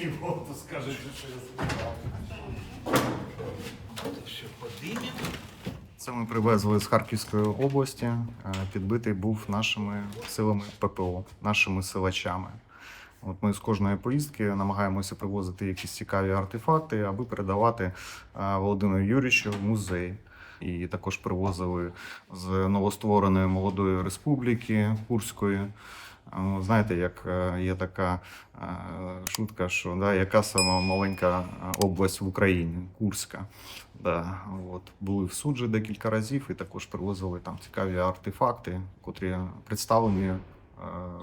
Его, скажи, що я сказав. Що подимемо? Це ми привезли з Харківської області. Е, Підбитий був нашими силами ППО, нашими силачами. От ми з кожної поїздки намагаємося привозити якісь цікаві артефакти, аби передавати е, Володимиру Юрійовичу в музей. І також привозили з новоствореної молодої республіки Курської. Е, Знаєте, як е, є така е, шутка, що да, яка сама маленька е, область в Україні Курська. Да, от були в суджі декілька разів і також привозили там цікаві артефакти, котрі представлені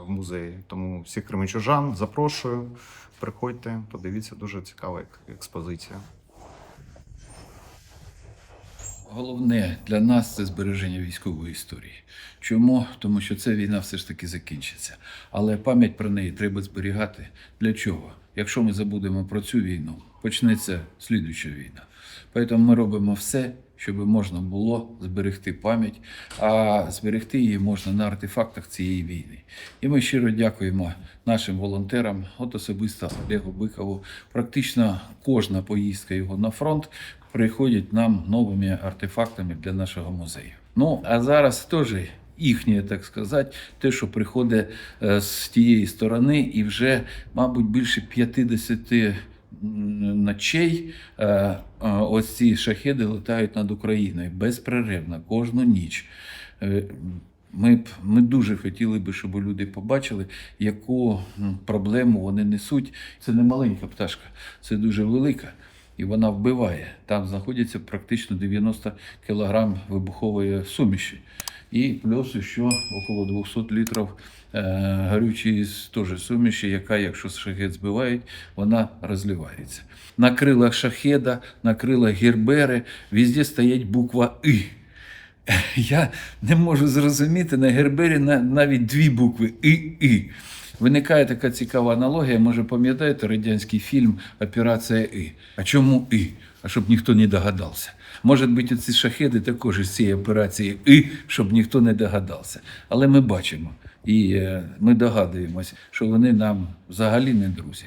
в музеї. Тому всіх кременчужан запрошую, приходьте, подивіться, дуже цікава експозиція. Головне для нас це збереження військової історії. Чому? Тому що ця війна все ж таки закінчиться. Але пам'ять про неї треба зберігати. Для чого? Якщо ми забудемо про цю війну, почнеться слідуюча війна. Тому ми робимо все, щоб можна було зберегти пам'ять, а зберегти її можна на артефактах цієї війни. І ми щиро дякуємо нашим волонтерам, от особисто Олегу Бикову. Практично кожна поїздка його на фронт приходить нам новими артефактами для нашого музею. Ну а зараз теж їхнє, так сказати, те, що приходить е, з тієї сторони, і вже, мабуть, більше 50 ночей е, е, ось ці шахеди летають над Україною безперервно, кожну ніч. Ми б ми дуже хотіли би, щоб люди побачили, яку проблему вони несуть. Це не маленька пташка, це дуже велика. І вона вбиває. Там знаходиться практично 90 кг вибухової суміші. І плюс ще около 200 літрів е, горючої теж суміші, яка, якщо шахет збивають, вона розливається. На крилах шахеда, на крилах гербери, везде стоять буква И. Я не можу зрозуміти на гербері навіть дві букви І І. Виникає така цікава аналогія. Може, пам'ятаєте радянський фільм Операція І. А чому І? А щоб ніхто не догадався. Може бути, ці шахеди також із цієї операції І, щоб ніхто не догадався. Але ми бачимо і е, ми догадуємось, що вони нам взагалі не друзі.